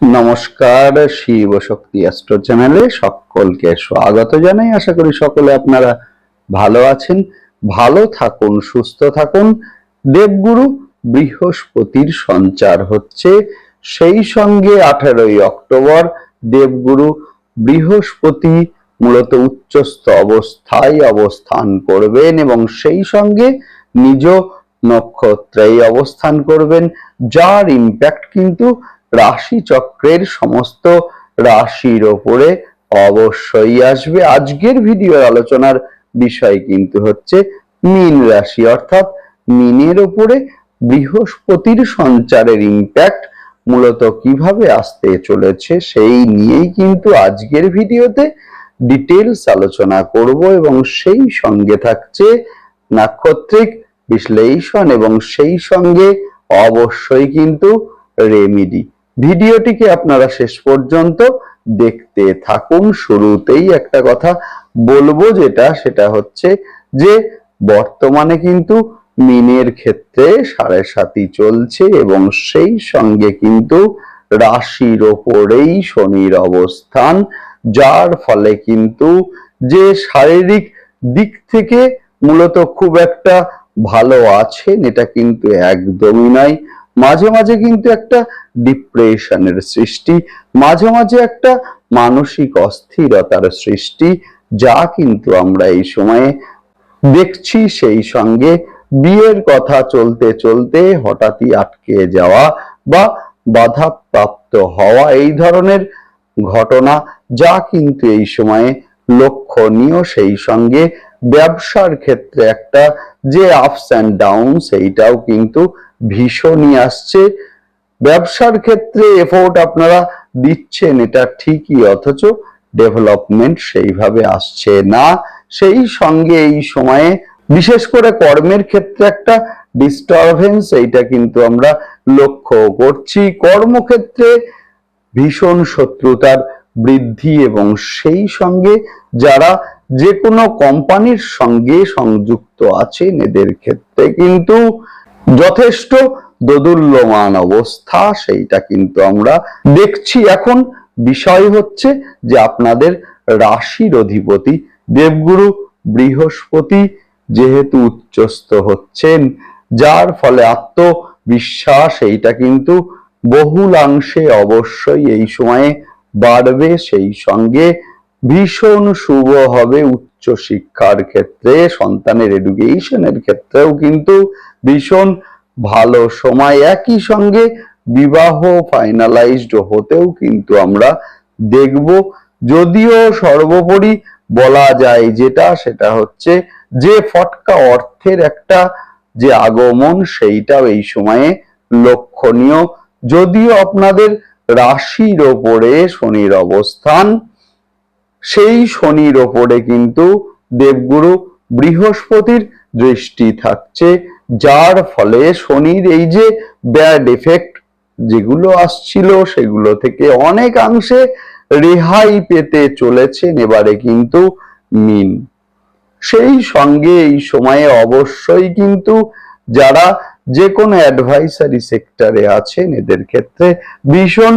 নমস্কার, শিব শক্তি অ্যাস্ট্রো চ্যানেলে সকলকে স্বাগত জানাই। আশা করি সকলে আপনারা ভালো আছেন, ভালো থাকুন, সুস্থ থাকুন। দেবগুরু বৃহস্পতির সঞ্চার হচ্ছে। সেই সঙ্গে আঠারোই অক্টোবর দেবগুরু বৃহস্পতি মূলত উচ্চস্থ অবস্থায় অবস্থান করবেন এবং সেই সঙ্গে নিজ নক্ষত্রেই অবস্থান করবেন। যার ইম্প্যাক্ট কিন্তু রাশি চক্রের সমস্ত রাশির ওপরে অবশ্যই আসবে। আজকের ভিডিওর আলোচনার বিষয় কিন্তু হচ্ছে মীন রাশি, অর্থাৎ মিনের উপরে বৃহস্পতির সঞ্চারের ইম্প্যাক্ট মূলত কীভাবে আসতে চলেছে সেই নিয়েই কিন্তু আজকের ভিডিওতে ডিটেলস আলোচনা করব এবং সেই সঙ্গে থাকছে নাক্ষত্রিক বিশ্লেষণ এবং সেই সঙ্গে অবশ্যই কিন্তু রেমিডি ভিডিওটিকে আপনারা শেষ পর্যন্ত দেখতে থাকুন। শুরুতেই একটা কথা বলব যেটা, সেটা হচ্ছে যে, বর্তমানে কিন্তু মিনের ক্ষেত্রে সাড়ে সাতই চলছে এবং সেই সঙ্গে কিন্তু রাশির ওপরেই শনির অবস্থান, যার ফলে কিন্তু যে শারীরিক দিক থেকে মূলত খুব একটা ভালো আছেন, এটা কিন্তু একদমই নয়। মাঝে মাঝে কিন্তু একটা ডিপ্রেশনের সৃষ্টি, মাঝে মাঝে একটা মানসিক অস্থিরতার সৃষ্টি, যা কিন্তু আমরা এই সময়ে দেখছি সেই সঙ্গে বিয়ের কথা চলতে চলতে হঠাৎই আটকে যাওয়া বা বাধাপ্রাপ্ত হওয়া এই ধরনের ঘটনা, যা কিন্তু এই সময়ে লক্ষণীয় সেই সঙ্গে ব্যবসার ক্ষেত্রে একটা যে আপস অ্যান্ড ডাউন সেইটাও কিন্তু ভীষণই আসছে। ব্যবসার ক্ষেত্রে এফোর্ট আপনারা দিচ্ছেন, এটা ঠিকই, অথচ ডেভেলপমেন্ট সেইভাবে আসছে না। সেই সঙ্গে এই সময়ে বিশেষ করে কর্মের ক্ষেত্রে একটা ডিস্টারবেন্স এইটা কিন্তু আমরা লক্ষ্য করছি। কর্মক্ষেত্রে ভীষণ শত্রুতার বৃদ্ধি এবং সেই সঙ্গে যারা যে কোনো কোম্পানির সঙ্গে সংযুক্ত আছেন এদের ক্ষেত্রে কিন্তু যথেষ্ট দোদুল্যমান অবস্থা, সেইটা কিন্তু আমরা দেখছি। এখন বিষয় হচ্ছে যে আপনাদের রাশির অধিপতি দেবগুরু বৃহস্পতি যেহেতু উচ্চস্থ হচ্ছেন, যার ফলে আত্মবিশ্বাস, এইটা কিন্তু বহুলাংশে অবশ্যই এই সময়ে বাড়বে। সেই সঙ্গে ভীষণ শুভ হবে উচ্চ শিক্ষার ক্ষেত্রে, সন্তানের এডুকেশনের ক্ষেত্রেও কিন্তু ভীষণ ভালো সময়। একই সঙ্গে বিবাহ ফাইনালাইজড হতেও কিন্তু আমরা দেখব। যদিও সর্বোপরি বলা যায় যেটা, সেটা হচ্ছে যে ফটকা অর্থের একটা যে আগমন, সেইটাও এই সময়ে লক্ষণীয়। যদিও আপনাদের রাশির ওপরে শনির অবস্থান সেই শনির ওপরে কিন্তু দেবগুরু বৃহস্পতির দৃষ্টি থাকছে, যার ফলে শনির এই যে ব্যাড এফেক্ট যেগুলো আসছিল সেগুলো থেকে অনেকাংশে রেহাই পেতে চলেছেন এবারে কিন্তু মিন। সেই সঙ্গে এই সময়ে অবশ্যই কিন্তু যারা যে কোনো অ্যাডভাইসারি সেক্টরে আছেন, এদের ক্ষেত্রে ভীষণ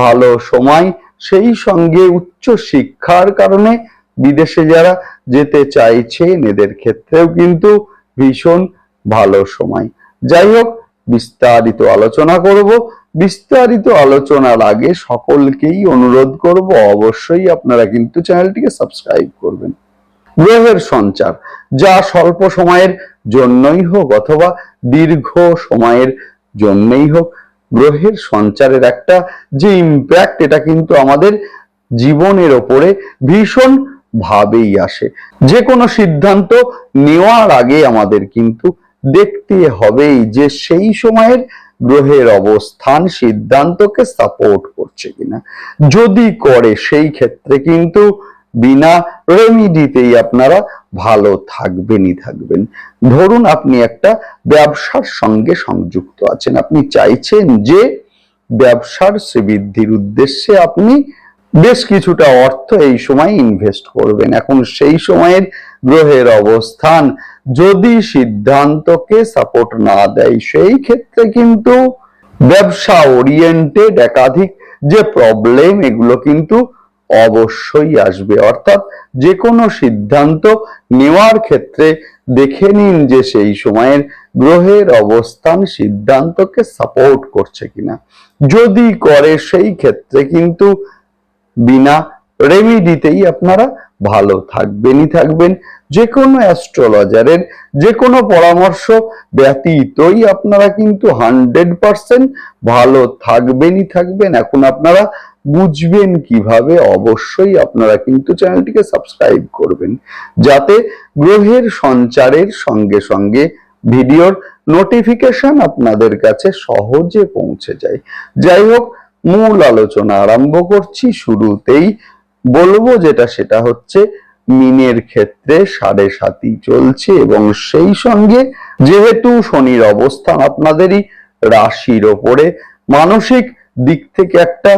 ভালো সময় সেই সঙ্গে উচ্চ শিক্ষার কারণে বিদেশে যারা যেতে চাইছেন এদের ক্ষেত্রেও কিন্তু ভীষণ ভালো সময়। যাই হোক, বিস্তারিত আলোচনা করব। বিস্তারিত আলোচনার আগে সকলকেই অনুরোধ করব, অবশ্যই আপনারা কিন্তু চ্যানেলটিকে সাবস্ক্রাইব করবেন। গ্রহের সঞ্চার, যা স্বল্প সময়ের জন্যই হোক অথবা দীর্ঘ সময়ের জন্যই হোক গ্রহের সঞ্চারের একটা যে ইম্প্যাক্ট এটা কিন্তু আমাদের জীবনের ওপরে ভীষণ ভাবেই আসে। যে কোনো সিদ্ধান্ত নেওয়ার আগে আমাদের কিন্তু দেখতে হবেই যে সেই সময়ের গ্রহের অবস্থান সিদ্ধান্তকে সাপোর্ট করছে কিনা। যদি করে, সেই ক্ষেত্রে কিন্তু বিনা রেমিডিতেই আপনারা ভালো থাকবেনই থাকবেন। ধরুন আপনি একটা ব্যবসার সঙ্গে সংযুক্ত আছেন। আপনি চাইছেন যে ব্যবসার শ্রীবৃদ্ধির উদ্দেশ্যে আপনি বেশ কিছুটা অর্থ এই সময় ইনভেস্ট করবেন। এখন সেই সময়ের গ্রহের অবস্থান যদি সিদ্ধান্তকে সাপোর্ট না দেয়, সেই ক্ষেত্রে কিন্তু ব্যবসা ওরিয়েন্টেড একাধিক যে প্রবলেম এগুলো কিন্তু অবশ্যই আসবে। অর্থাৎ যে কোনো সিদ্ধান্ত নেওয়ার ক্ষেত্রে দেখে নিন যে সেই সময়ের গ্রহের অবস্থান সিদ্ধান্তকে সাপোর্ট করছে কিনা। যদি করে সেই ক্ষেত্রে কিন্তু বিনা রেমিডিতেই আপনারা ভালো থাকবেনই থাকবেন। যে কোনো অ্যাস্ট্রোলজারের যে কোনো পরামর্শ ব্যতীতই আপনারা কিন্তু হান্ড্রেড পার্সেন্ট ভালো থাকবেনই থাকবেন। এখন আপনারা বুঝবেন কীভাবে, অবশ্যই আপনারা কিন্তু চ্যানেলটিকে সাবস্ক্রাইব করবেন। যাতে গ্রহের সঞ্চারের সঙ্গে সঙ্গে ভিডিওর নোটিফিকেশন আপনাদের কাছে সহজে পৌঁছে যায়। যাই হোক, মূল আলোচনা আরম্ভ করছি শুরুতেই। বলব যেটা, সেটা হচ্ছে মিনের ক্ষেত্রে সাড়ে সাতই চলছে এবং সেই সঙ্গে যেহেতু শনির অবস্থান আপনাদেরই রাশির ওপরে, মানসিক দিক থেকে একটা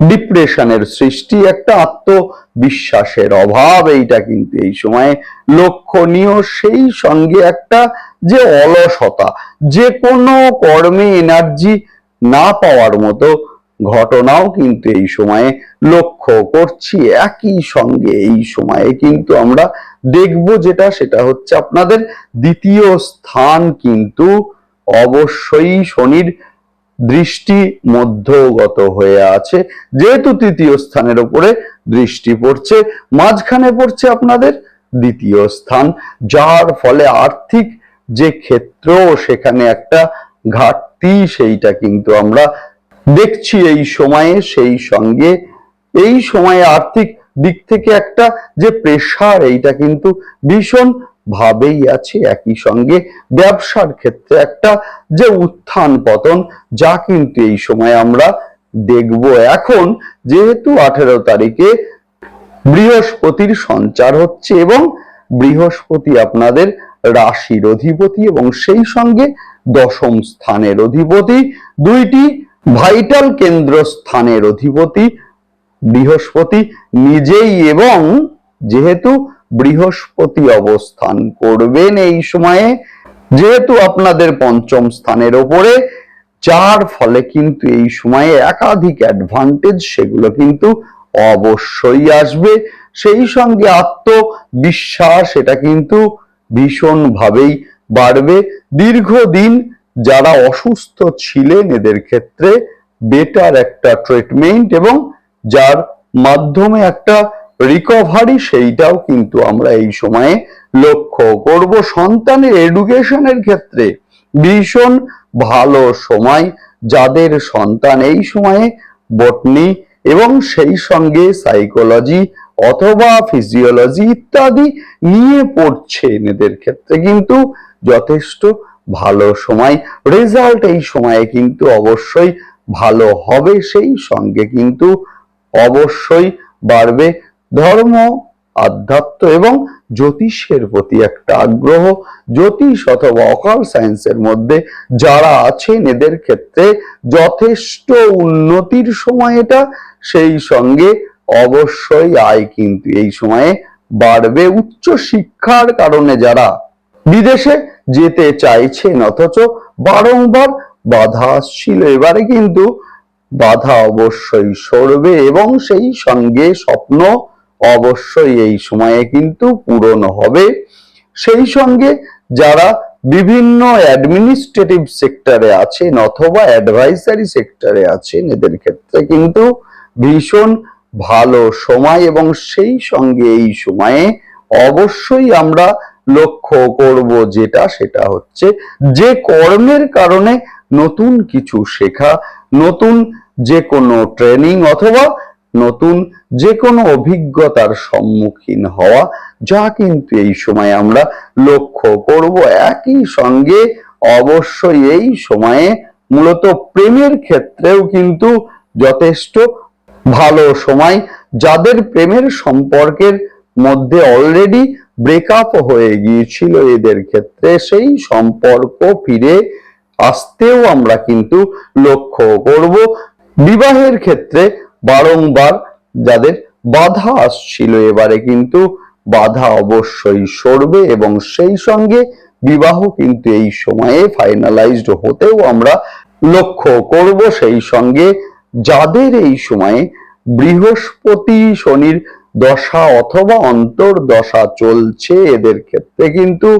ডিপ্রেশনের সৃষ্টি, একটা আত্মবিশ্বাসের অভাব, এইটা কিন্তু এই সময়ে লক্ষণীয়। সেই সঙ্গে একটা যে অলসতা, যে কোনো কর্মে এনার্জি না পাওয়ার মতো ঘটনাও কিন্তু এই সময়ে লক্ষ্য করছি। একই সঙ্গে এই সময়ে কিন্তু আমরা দেখব যেটা, সেটা হচ্ছে আপনাদের দ্বিতীয় স্থান কিন্তু অবশ্যই শনির দৃষ্টি মধ্যগত হয়ে আছে। যেহেতু তৃতীয় স্থানের উপরে দৃষ্টি পড়ছে, মাঝখানে পড়ছে আপনাদের দ্বিতীয় স্থান, যার ফলে আর্থিক যে ক্ষেত্র, সেখানে একটা ঘাটতি, সেইটা কিন্তু আমরা দেখছি এই সময়ে, সেই সঙ্গে। এই সময়ে আর্থিক দিক থেকে একটা যে প্রেশার এইটা কিন্তু ভীষণ ভাবেই আছে একই সঙ্গে ব্যবসার ক্ষেত্রে একটা যে উত্থান পতন, যা কিন্তু এই সময় আমরা দেখব। এখন যেহেতু আঠেরো তারিখে বৃহস্পতির সঞ্চার হচ্ছে এবং বৃহস্পতি আপনাদের রাশির অধিপতি এবং সেই সঙ্গে দশম স্থানের অধিপতি, দুইটি ভাইটাল কেন্দ্র স্থানের অধিপতি বৃহস্পতি নিজেই এবং যেহেতু বৃহস্পতি অবস্থান করবেন এই সময়ে। যেহেতু আপনাদের পঞ্চম স্থানের ওপরে, যার ফলে কিন্তু এই সময়ে একাধিক অ্যাডভান্টেজ সেগুলো কিন্তু অবশ্যই আসবে। সেই সঙ্গে আত্মবিশ্বাস এটা কিন্তু ভীষণ ভাবেই বাড়বে। দীর্ঘদিন যারা অসুস্থ ছিলেন, এদের ক্ষেত্রে বেটার একটা ট্রিটমেন্ট এবং যার মাধ্যমে একটা রিকভারি সেইটাও কিন্তু আমরা এই সময়ে লক্ষ্য করব। সন্তানের এডুকেশনের ক্ষেত্রে ভীষণ ভালো সময় যাদের সন্তান এই সময়ে বটনি এবং সেই সঙ্গে সাইকোলজি অথবা ফিজিওলজি ইত্যাদি নিয়ে পড়ছে। এদের ক্ষেত্রে কিন্তু যথেষ্ট ভালো সময়। রেজাল্ট এই সময়ে কিন্তু অবশ্যই ভালো হবে। সেই সঙ্গে কিন্তু অবশ্যই বাড়বে ধর্ম, আধ্যাত্ম এবং জ্যোতিষের প্রতি একটা আগ্রহ। জ্যোতিষ অথবা অকাল সায়েন্সের মধ্যে যারা আছেন, এদের ক্ষেত্রে যথেষ্ট উন্নতির সময় এটা। সেই সঙ্গে অবশ্যই আয় কিন্তু এই সময়ে বাড়বে উচ্চ শিক্ষার কারণে যারা বিদেশে যেতে চাইছেন, অথচ বারংবার বাধা আসছিল। এবারে কিন্তু বাধা অবশ্যই সরবে এবং সেই সঙ্গে স্বপ্ন অবশ্যই এই সময়ে কিন্তু পূরণ হবে। সেই সঙ্গে যারা বিভিন্ন অ্যাডমিনিস্ট্রেটিভ সেক্টরে আছেন অথবা অ্যাডভাইসারি সেক্টরে আছেন, এদের ক্ষেত্রে কিন্তু ভীষণ ভালো সময় এবং সেই সঙ্গে এই সময়ে অবশ্যই আমরা লক্ষ্য করব যেটা, সেটা হচ্ছে যে কর্মের কারণে নতুন কিছু শেখা, নতুন যে কোনো ট্রেনিং অথবা নতুন যে কোনো অভিজ্ঞতার সম্মুখীন হওয়া, যা কিন্তু এই সময় আমরা লক্ষ্য করব। একই সঙ্গে অবশ্যই এই সময়ে মূলত প্রেমের ক্ষেত্রেও কিন্তু যথেষ্ট ভালো সময়, যাদের প্রেমের সম্পর্কের মধ্যে অলরেডি ব্রেকআপ হয়ে গিয়েছিল, এদের ক্ষেত্রে সেই সম্পর্ক ফিরে আসতেও আমরা কিন্তু লক্ষ্য করব। বিবাহের ক্ষেত্রে বারংবার যাদের বাধা আসছিল, এবারে কিন্তু বাধা অবশ্যই সরবে এবং সেই সঙ্গে বিবাহ কিন্তু এই সময়ে ফাইনালাইজড হতেও আমরা লক্ষ্য করব। সেই সঙ্গে যাদের এই সময়ে বৃহস্পতি শনির দশা অথবা অন্তর্দশা চলছে, এদের ক্ষেত্রে কিন্তু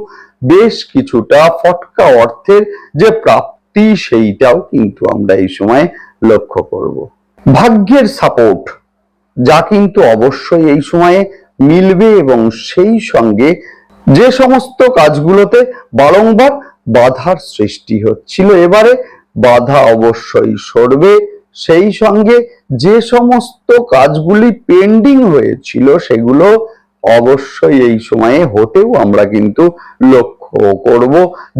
বেশ কিছুটা ফটকা অর্থের যে প্রাপ্তি, সেইটাও কিন্তু আমরা এই সময় লক্ষ্য করব। ভাগ্যের সাপোর্ট যা কিন্তু অবশ্যই এই সময়ে মিলবে এবং সেই সঙ্গে যে সমস্ত কাজগুলোতে বারংবার বাধার সৃষ্টি হচ্ছিল, এবারে বাধা অবশ্যই সরবে। সেই সঙ্গে যে সমস্ত কাজগুলি পেন্ডিং হয়েছিল, সেগুলো অবশ্যই এই সময়ে হতেও আমরা কিন্তু লক্ষ্য করব।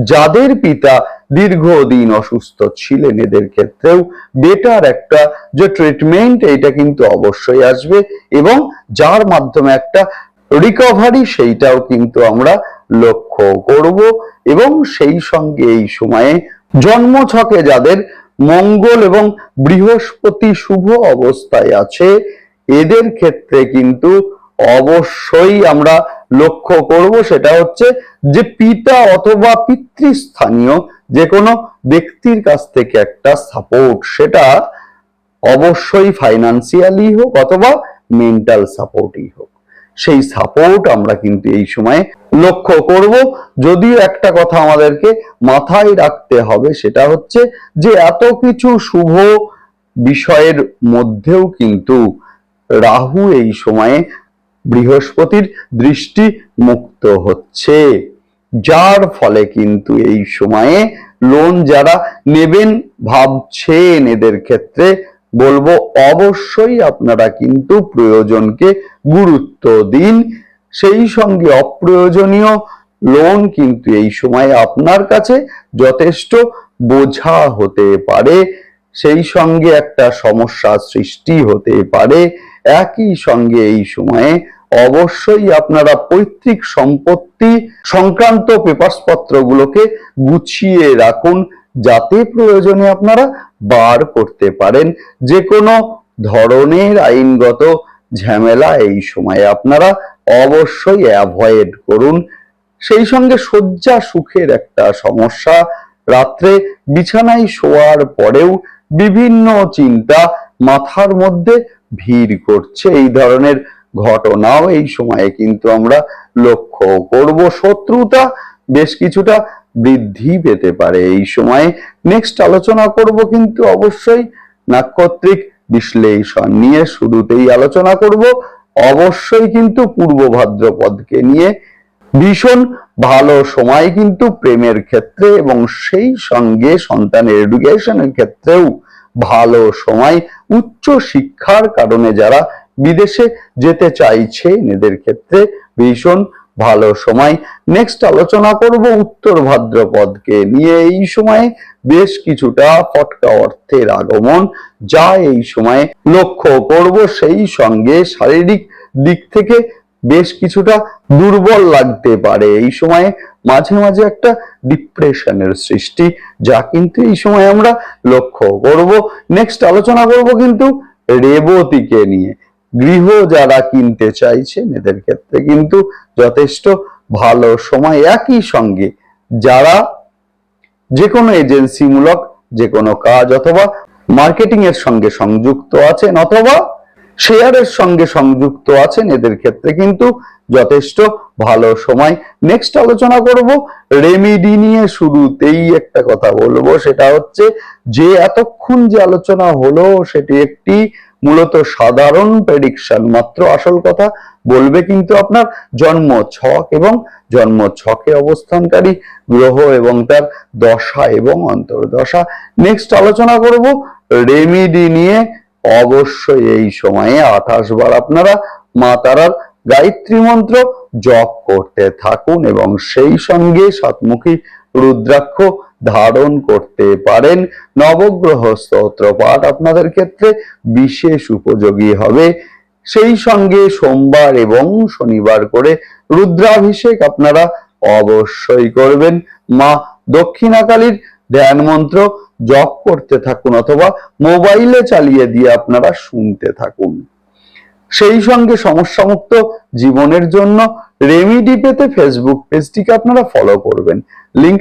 যাদের পিতা দীর্ঘদিন অসুস্থ ছিলেন এদের ক্ষেত্রেও বেটার একটা যে ট্রিটমেন্ট এটা কিন্তু অবশ্যই আসবে এবং যার মাধ্যমে একটা রিকভারি সেইটাও কিন্তু আমরা লক্ষ্য করব এবং সেই সঙ্গে এই সময়ে জন্ম ছকে যাদের মঙ্গল এবং বৃহস্পতি শুভ অবস্থায় আছে, এদের ক্ষেত্রে কিন্তু অবশ্যই আমরা লক্ষ্য করব, সেটা হচ্ছে যে পিতা অথবা পিতৃস্থানীয় যে কোনো ব্যক্তির কাছ থেকে একটা সাপোর্ট সেটা অবশ্যই ফাইনান্সিয়ালি হোক অথবা মেন্টাল সাপোর্টই হোক। সেই সাপোর্ট আমরা কিন্তু এই সময়ে লক্ষ্য করব। যদিও একটা কথা আমাদেরকে মাথায় রাখতে হবে, সেটা হচ্ছে যে এত কিছু শুভ বিষয়ের মধ্যেও কিন্তু রাহু এই সময়ে বৃহস্পতির দৃষ্টি মুক্ত হচ্ছে। যার ফলে কিন্তু এই সময়ে লোন যারা নেবেন ভাবছেন এদের ক্ষেত্রে, বলব অবশ্যই আপনারা কিন্তু প্রয়োজনকে গুরুত্ব দিন। সেই সঙ্গে অপ্রয়োজনীয় লোন কিন্তু এই সময় আপনার কাছে যথেষ্ট বোঝা হতে পারে। সেই সঙ্গে একটা সমস্যা সৃষ্টি হতে পারে। একই সঙ্গে এই সময়ে অবশ্যই আপনারা পৈতৃক সম্পত্তি সংক্রান্ত পেপারস পত্রগুলোকে গুছিয়ে রাখুন, যাতে প্রয়োজনে আপনারা বার করতে পারেন। যে কোনো ধরনের আইনগত ঝামেলা এই সময়ে আপনারা অবশ্যই অ্যাভয়েড করুন। সেই সঙ্গে শয্যা সুখের একটা সমস্যা, রাত্রে বিছানায় শোয়ার পরেও বিভিন্ন চিন্তা মাথার মধ্যে ভিড় করছে। এই ধরনের ঘটনাও এই সময়ে কিন্তু আমরা লক্ষ্য করব। শত্রুতা বেশ কিছুটা বৃদ্ধি পেতে পারে এই সময়ে। নেক্সট আলোচনা করব কিন্তু অবশ্যই নাক্ষত্রিক বিশ্লেষণ নিয়ে। শুরুতেই আলোচনা করব। অবশ্যই কিন্তু পূর্ব ভাদ্রপদকে নিয়ে। ভীষণ ভালো সময় কিন্তু প্রেমের ক্ষেত্রে এবং সেই সঙ্গে সন্তানের এডুকেশনের ক্ষেত্রেও ভালো সময়। উচ্চ শিক্ষার কারণে যারা বিদেশে যেতে চাইছে। এদের ক্ষেত্রে ভীষণ ভালো সময়। নেক্সট আলোচনা করব উত্তর ভাদ্রপদকে নিয়ে। এই সময়ে বেশ কিছুটা ফটকা অর্থের আগমন যা এই সময়ে লক্ষ্য করব। সেই সঙ্গে শারীরিক দিক থেকে বেশ কিছুটা দুর্বল লাগতে পারে। এই সময়ে মাঝে মাঝে একটা ডিপ্রেশনের সৃষ্টি যা কিন্তু এই সময় আমরা লক্ষ্য করব। নেক্সট আলোচনা করব কিন্তু রেবতীকে নিয়ে। গৃহ যারা কিনতে চাইছেন এদের ক্ষেত্রে কিন্তু যথেষ্ট ভালো সময়। একই সঙ্গে যারা যে কোনো এজেন্সিমূলক যে কোনো কাজ অথবা মার্কেটিং এর সঙ্গে সংযুক্ত আছেন অথবা শেয়ারের সঙ্গে সংযুক্ত আছেন, এদের ক্ষেত্রে কিন্তু যথেষ্ট ভালো সময়। নেক্সট আলোচনা করব রেমিডি নিয়ে শুরুতেই একটা কথা বলব, সেটা হচ্ছে যে এতক্ষণ যে আলোচনা হলো, সেটি একটি মূলত সাধারণ প্রেডিকশন মাত্র আসল কথা বলবে কিন্তু আপনার জন্ম ছক এবং জন্ম ছকে অবস্থানকারী গ্রহ এবং তার দশা এবং অন্তর্দশা। নেক্সট আলোচনা করব রেমিডি নিয়ে। অবশ্যই এই সময়ে আঠাশ বার আপনারা মা তারার গায়ত্রী মন্ত্র জপ করতে থাকুন এবং সেই সঙ্গে সাতমুখী রুদ্রাক্ষ ধারণ করতে পারেন। নবগ্রহ স্তোত্র পাঠ আপনাদের ক্ষেত্রে বিশেষ উপযোগী হবে। সেই সঙ্গে সোমবার এবং শনিবার করে রুদ্রাভিষেক আপনারা অবশ্যই করবেন। মা দক্ষিণাকালীর ধ্যান মন্ত্র জপ করতে থাকুন অথবা মোবাইলে চালিয়ে দিয়ে আপনারা শুনতে থাকুন। সেই সঙ্গে সমস্যামুক্ত জীবনের জন্য রেমিডি পেতে ফেসবুক পেজটিকে আপনারা ফলো করবেন। লিংক